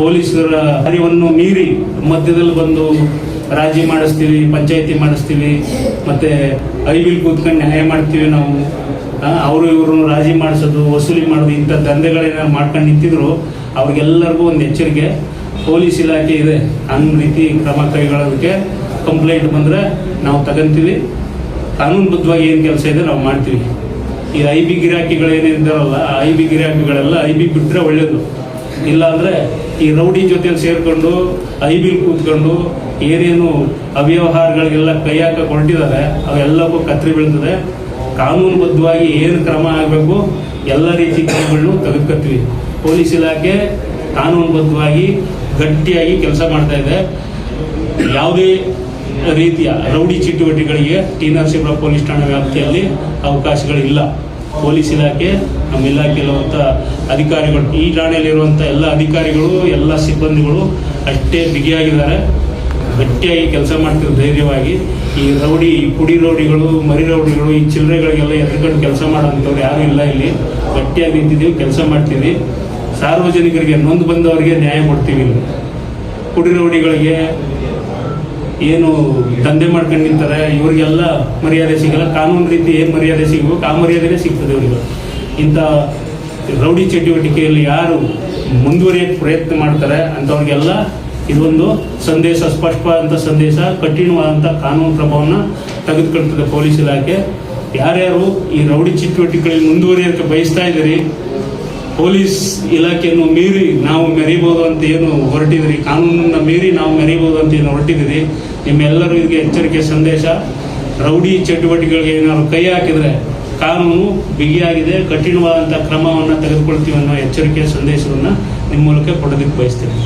ಪೊಲೀಸರ ಹರಿವನ್ನು ಮೀರಿ ಮಧ್ಯದಲ್ಲಿ ಬಂದು ರಾಜಿ ಮಾಡಿಸ್ತೀವಿ, ಪಂಚಾಯತಿ ಮಾಡಿಸ್ತೀವಿ, ಮತ್ತೆ ಐವಿಲ್ ಕೂತ್ಕೊಂಡು ನ್ಯಾಯ ಮಾಡ್ತೀವಿ ನಾವು. ಅವರು ಇವರು ರಾಜಿ ಮಾಡಿಸೋದು, ವಸೂಲಿ ಮಾಡೋದು, ಇಂಥ ದಂಧೆಗಳೇನ ಮಾಡ್ಕೊಂಡು ನಿಂತಿದ್ರು, ಅವ್ರಿಗೆಲ್ಲರಿಗೂ ಒಂದು ಎಚ್ಚರಿಕೆ. ಪೊಲೀಸ್ ಇಲಾಖೆ ಇದೆ ಅನ್ನೋ ರೀತಿ ಕ್ರಮ ಕೈಗೊಳ್ಳೋದಕ್ಕೆ ಕಂಪ್ಲೇಂಟ್ ಬಂದರೆ ನಾವು ತಗೊಂತೀವಿ. ಕಾನೂನುಬದ್ಧವಾಗಿ ಏನು ಕೆಲಸ ಇದೆ ನಾವು ಮಾಡ್ತೀವಿ. ಈ ಐ ಬಿ ಗಿರಾಕಿಗಳು ಏನಿದ್ದಾರಲ್ಲ ಆ ಐ ಬಿ ಗಿರಾಕಿಗಳೆಲ್ಲ ಐ ಬಿ ಬಿಟ್ಟರೆ ಒಳ್ಳೇದು. ಇಲ್ಲಾಂದ್ರೆ ಈ ರೌಡಿ ಜೊತೆ ಸೇರಿಕೊಂಡು ಐಬಿಲ್ ಬಿಲ್ ಕೂತ್ಕೊಂಡು ಏನೇನು ಅವ್ಯವಹಾರಗಳಿಗೆಲ್ಲ ಕೈ ಹಾಕೊಂಡಿದ್ದಾರೆ ಅವೆಲ್ಲವೂ ಕತ್ರಿ ಬೀಳ್ತದೆ. ಕಾನೂನುಬದ್ಧವಾಗಿ ಏನು ಕ್ರಮ ಆಗಬೇಕು, ಎಲ್ಲ ರೀತಿ ಕ್ರಮಗಳನ್ನು ತೆಗೆದುಕೊತೀವಿ ಪೊಲೀಸ್ ಇಲಾಖೆ ಕಾನೂನುಬದ್ಧವಾಗಿ ಗಟ್ಟಿಯಾಗಿ ಕೆಲಸ ಮಾಡ್ತಾ ಇದೆ. ಯಾವುದೇ ರೀತಿಯ ರೌಡಿ ಚಟುವಟಿಕೆಗಳಿಗೆ ಟಿ ನರಸೀಪುರ ಪೊಲೀಸ್ ಠಾಣೆ ವ್ಯಾಪ್ತಿಯಲ್ಲಿ ಅವಕಾಶಗಳಿಲ್ಲ. ಪೊಲೀಸ್ ಇಲಾಖೆ ನಮ್ಮ ಇಲಾಖೆಯಲ್ಲಿರುವಂಥ ಅಧಿಕಾರಿಗಳು, ಈ ಠಾಣೆಯಲ್ಲಿರುವಂಥ ಎಲ್ಲ ಅಧಿಕಾರಿಗಳು, ಎಲ್ಲ ಸಿಬ್ಬಂದಿಗಳು ಅಷ್ಟೇ ಬಿಗಿಯಾಗಿದ್ದಾರೆ. ಗಟ್ಟಿಯಾಗಿ ಕೆಲಸ ಮಾಡ್ತಿರೋ ಧೈರ್ಯವಾಗಿ ಈ ರೌಡಿ, ಈ ಪುಡಿ ರೌಡಿಗಳು, ಮರಿ ರೌಡಿಗಳು, ಈ ಚಿಲ್ಲರೆಗಳಿಗೆಲ್ಲ ಎದ್ಕೊಂಡು ಕೆಲಸ ಮಾಡೋಂಥವ್ರು ಯಾರೂ ಇಲ್ಲ ಇಲ್ಲಿ. ಗಟ್ಟಿಯಾಗಿ ನಿಂತಿದ್ದೀವಿ, ಕೆಲಸ ಮಾಡ್ತೀವಿ ಸಾರ್ವಜನಿಕರಿಗೆ ನೊಂದು ಬಂದವರಿಗೆ ನ್ಯಾಯ ಕೊಡ್ತೀವಿ ಇಲ್ಲಿ. ಪುಡಿ ರೌಡಿಗಳಿಗೆ ಏನು ದಂಧೆ ಮಾಡ್ಕೊಂಡು ನಿಂತಾರೆ, ಇವರಿಗೆಲ್ಲ ಮರ್ಯಾದೆ ಸಿಗಲ್ಲ. ಕಾನೂನು ರೀತಿ ಏನು ಮರ್ಯಾದೆ ಸಿಗಬೇಕು, ಆ ಮರ್ಯಾದೆನೇ ಸಿಗ್ತದೆ ಇವರಿಗೆ. ಇಂಥ ರೌಡಿ ಚಟುವಟಿಕೆಯಲ್ಲಿ ಯಾರು ಮುಂದುವರಿಯಕ್ಕೆ ಪ್ರಯತ್ನ ಮಾಡ್ತಾರೆ ಅಂಥವ್ರಿಗೆಲ್ಲ ಇದೊಂದು ಸಂದೇಶ, ಸ್ಪಷ್ಟವಾದಂಥ ಸಂದೇಶ, ಕಠಿಣವಾದಂಥ ಕಾನೂನು ಕ್ರಮವನ್ನು ತೆಗೆದುಕೊಳ್ತದೆ ಪೊಲೀಸ್ ಇಲಾಖೆ. ಯಾರ್ಯಾರು ಈ ರೌಡಿ ಚಟುವಟಿಕೆಗಳಲ್ಲಿ ಮುಂದುವರಿಯೋಕ್ಕೆ ಬಯಸ್ತಾ ಇದ್ದೀರಿ, ಪೊಲೀಸ್ ಇಲಾಖೆಯನ್ನು ಮೀರಿ ನಾವು ಮೆರೀಬಹುದು ಅಂತ ಏನು ಹೊರಟಿದ್ರಿ ಕಾನೂನನ್ನ ಮೀರಿ ನಾವು ಮೆರೀಬಹುದು ಅಂತ ಏನು ಹೊರಟಿದ್ದೀರಿ, ನಿಮ್ಮೆಲ್ಲರೂ ಇದಕ್ಕೆ ಎಚ್ಚರಿಕೆ ಸಂದೇಶ. ರೌಡಿ ಚಟುವಟಿಕೆಗಳಿಗೆ ಏನಾದ್ರು ಕೈ ಹಾಕಿದ್ರೆ ಕಾನೂನು ಬಿಗಿಯಾಗಿದೆ ಕಠಿಣವಾದಂಥ ಕ್ರಮವನ್ನು ತೆಗೆದುಕೊಳ್ತೀವಿ ಅನ್ನೋ ಎಚ್ಚರಿಕೆ ಸಂದೇಶವನ್ನು ನಿಮ್ಮ ಮೂಲಕ ಕೊಡೋದಕ್ಕೆ ಬಯಸ್ತೇನೆ.